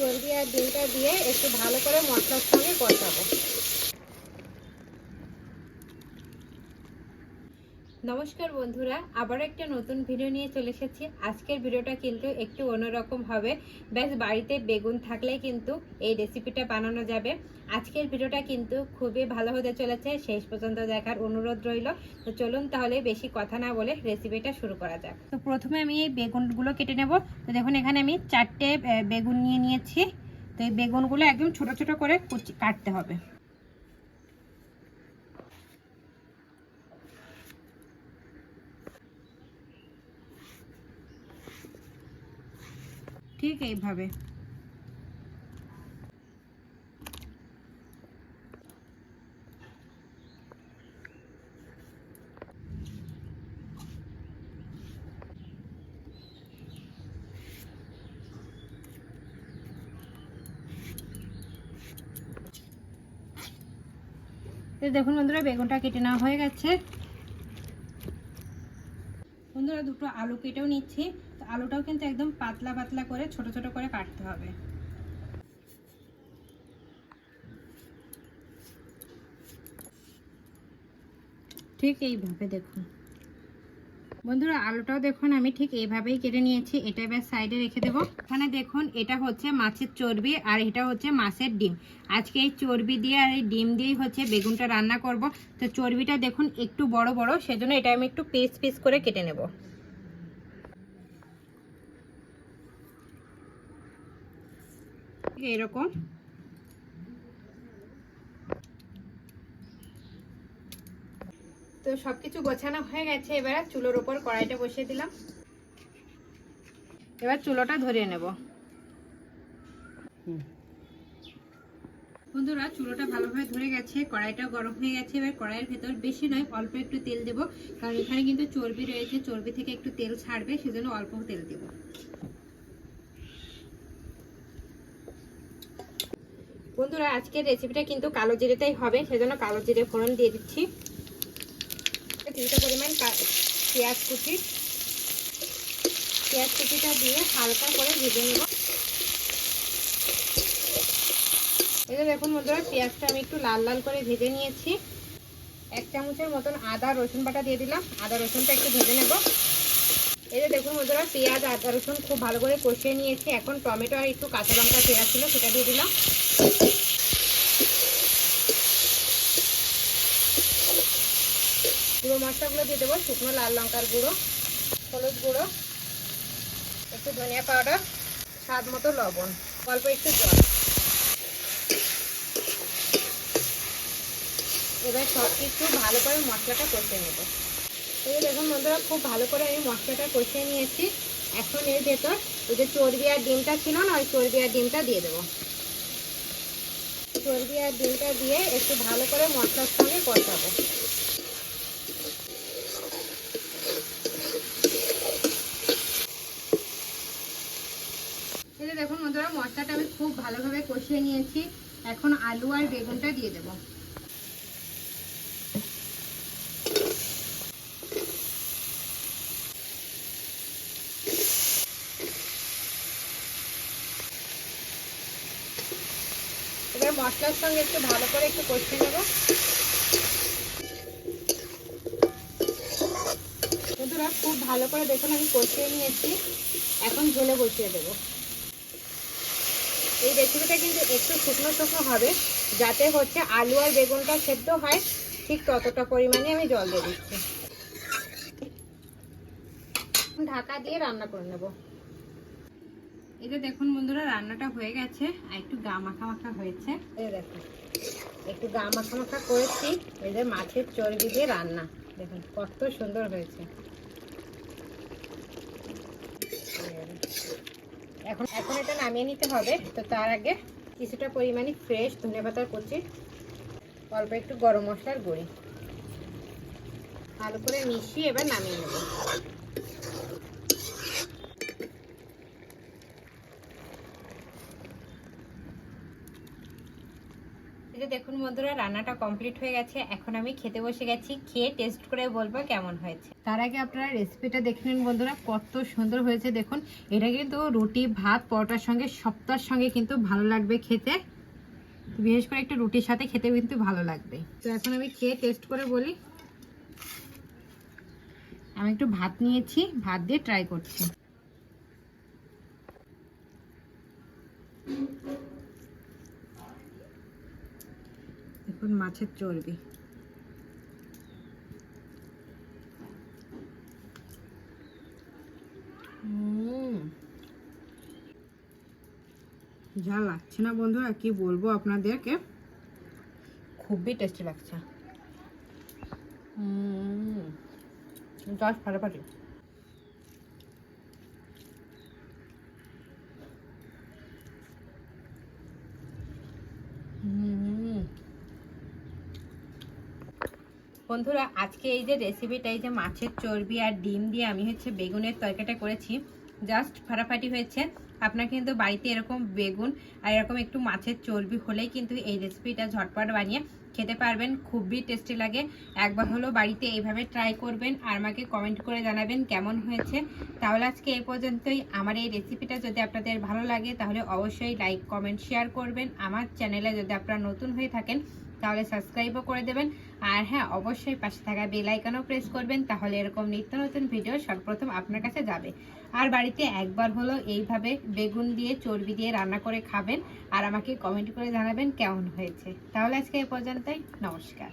চর্বি আর ডিমটা দিয়ে একটু ভালো করে মশলার সঙ্গে কষাবো। নমস্কার বন্ধুরা আবার একটা নতুন ভিডিও নিয়ে চলে এসেছি। আজকের ভিডিওটা কিন্তু একটু অন্যরকম হবে। ব্যাস বাড়িতে বেগুন থাকলে কিন্তু এই রেসিপিটা বানানো যাবে। আজকের ভিডিওটা কিন্তু খুবই ভালো হতে চলেছে। শেষ পর্যন্ত দেখার অনুরোধ রইল। তো চলুন তাহলে বেশি কথা না বলে রেসিপিটা শুরু করা যাক। তো প্রথমে আমি এই বেগুনগুলো কেটে নেব। তো দেখুন, এখানে আমি চারটে বেগুন নিয়ে নিয়েছি। তো এই বেগুনগুলো একদম ছোট ছোট করে কাটতে হবে। ঠিক এইভাবে। এই দেখুন বন্ধুরা, বেগুনটা কেটে নেওয়া হয়ে গেছে। বন্ধুরা, দুটো আলু কেটেও নিচ্ছি। আলুটাও কিন্তু একদম পাতলা পাতলা করে ছোট ছোট করে কাটতে হবে। ঠিক এইভাবে দেখুন। বন্ধুরা, আলুটাও দেখুন, আমি ঠিক এইভাবেই কেটে নিয়েছি। এটা এবার সাইডে রেখে দেবো। এখানে দেখুন, এটা হচ্ছে মাছের চর্বি আর এটা হচ্ছে মাছের ডিম। আজকে এই চর্বি দিয়ে আর এই ডিম দিয়েই হচ্ছে বেগুনটা রান্না করব। তো চর্বিটা দেখুন একটু বড় বড়, সেজন্য এটা আমি একটু পিস পিস করে কেটে নেব। এরকম। তো সবকিছু গোছানো হয়ে গেছে এবার চুলোর উপর কড়াইটা বসিয়ে দিলাম। এবার চুলোটা ধরিয়ে নেব। বন্ধুরা চুলোটা ভালোভাবে ধরে গেছে কড়াইটাও গরম হয়ে গেছে। এবার কড়াইয়ের ভেতর বেশি নয় অল্প একটু তেল দেব। কারণ এখানে কিন্তু চর্বি রয়েছে চর্বি থেকে একটু তেল ছাড়বে সেজন্য অল্প তেল দেব। বন্ধুরা, আজকের রেসিপিটা কিন্তু কালো জিরেতেই হবে, সেজন্য কালো জিরে ফোড়ন দিয়ে দিচ্ছি। কিছুটা পরিমাণ পেঁয়াজ কুচি। পেঁয়াজ কুচিটা দিয়ে হালকা করে ভেজে নেব। এটা দেখুন বন্ধুরা, পেঁয়াজটা আমি একটু লাল লাল করে ভেজে নিয়েছি। এক চামচের মতন আদা রসুন বাটা দিয়ে দিলাম। আদা রসুনটা একটু ভেজে নেব। এই যে দেখুন বন্ধুরা, পেঁয়াজ আদা রসুন খুব ভালো করে কষিয়ে নিয়েছি। এখন টমেটো আর একটু কাঁচা লঙ্কা পেঁয়াজ ছিল সেটা দিয়ে দিলাম। গুঁড়ো মশলাগুলো দিয়ে দেবো, শুকনো লাল লঙ্কার গুঁড়ো, হলুদ গুঁড়ো, একটু ধনিয়া পাউডার, স্বাদ মতো লবণ, অল্প একটু জল। এবার সব কিছু ভালো করে মশলাটা কষিয়ে নেব। এই দেখুন বন্ধুরা, খুব ভালো করে আমি মশলাটা কষিয়ে নিয়েছি। এখন এর ভেতর ওই যে চর্বি আর ডিমটা ছিল না, ওই চর্বি আর ডিমটা দিয়ে দেবো। চর্বি আর ডিমটা দিয়ে একটু ভালো করে মশলার সঙ্গে কষাবো। দেখুন বন্ধুরা, মশলাটা আমি খুব ভালোভাবে কষিয়ে নিয়েছি। এখন আলু আর বেগুনটা দিয়ে দেব। এবার মশলার সঙ্গে একটু ভালো করে একটু কষিয়ে নেব। বন্ধুরা, খুব ভালো করে দেখুন, আমি কষিয়ে নিয়েছি। এখন ঝোলে বসিয়ে দেবো। এই রেসিপিটা কিন্তু একটু শুকনো শুকনো হবে, যাতে হচ্ছে আলু আর বেগুনটা সেদ্ধ হয়। ঠিক ততটা পরিমাণে আমি জল দিয়ে দিচ্ছি। ঢাকা দিয়ে রান্না করে নেব। এই যে দেখুন বন্ধুরা, রান্নাটা হয়ে গেছে আর একটু গা মাখা মাখা হয়েছে। দেখুন একটু গা মাখা মাখা করেছি। এই যে মাছের চর্বি দিয়ে রান্না। দেখুন, কত সুন্দর হয়েছে। এখন এখন এটা নামিয়ে নিতে হবে। তো তার আগে কিছুটা পরিমাণে ফ্রেশ ধনে পাতার কুচি, অল্প একটু গরম মশলার গুঁড়ি। ভালো করে মিশিয়ে এবার নামিয়ে নেব। যে দেখুন বন্ধুরা, রান্নাটা কমপ্লিট হয়ে গেছে। এখন আমি খেতে বসে গেছি। খেয়ে টেস্ট করে বলব কেমন হয়েছে। তার আগে আপনারা রেসিপিটা দেখে নিন বন্ধুরা, কত সুন্দর হয়েছে। দেখুন, এটা কিন্তু রুটি, ভাত, পরোটার সঙ্গে, সপ্তাহের সঙ্গে কিন্তু ভালো লাগবে খেতে। বিশেষ করে একটা রুটির সাথে খেতে কিন্তু ভালো লাগবে। তো এখন আমি খেয়ে টেস্ট করে বলি। আমি একটু ভাত নিয়েছি, ভাত দিয়ে ট্রাই করছি দেখুন মাছের চর্বি। যা লাগছে না বন্ধুরা কি বলব আপনাদেরকে? খুবই টেস্টি লাগছে। জাস্ট ফাটাফাটি। বন্ধুরা, আজকে এই যে রেসিপিটা এই যে মাছের চর্বি আর ডিম দিয়ে আমি হচ্ছে বেগুনের তরকারিটা করেছি জাস্ট ফাটাফাটি হয়েছে। আপনার কিন্তু বাড়িতে এরকম বেগুন আর এরকম একটু মাছের চর্বি হলেই কিন্তু এই রেসিপিটা ঝটপট বানিয়ে খেতে পারবেন, খুবই টেস্টি লাগে। একবার হলো বাড়িতে এইভাবে ট্রাই করবেন, আর আমাকে কমেন্ট করে জানাবেন কেমন হয়েছে। তাহলে আজকে এই পর্যন্তই। আমার এই রেসিপিটা যদি আপনাদের ভালো লাগে, তাহলে অবশ্যই লাইক কমেন্ট শেয়ার করবেন। আমার চ্যানেলে যদি আপনারা নতুন হয়ে থাকেন তাহলে সাবস্ক্রাইবও করে দেবেন। আর হ্যাঁ অবশ্যই পাশে থাকা বেল আইকনও প্রেস করবেন, তাহলে এরকম নিত্য নতুন ভিডিও সর্বপ্রথম আপনার কাছে যাবে। আর বাড়িতে একবার হলো এইভাবে বেগুন দিয়ে, চর্বি দিয়ে রান্না করে খাবেন, আর আমাকে কমেন্ট করে জানাবেন কেমন হয়েছে। তাহলে আজকে এ পর্যন্তই, নমস্কার।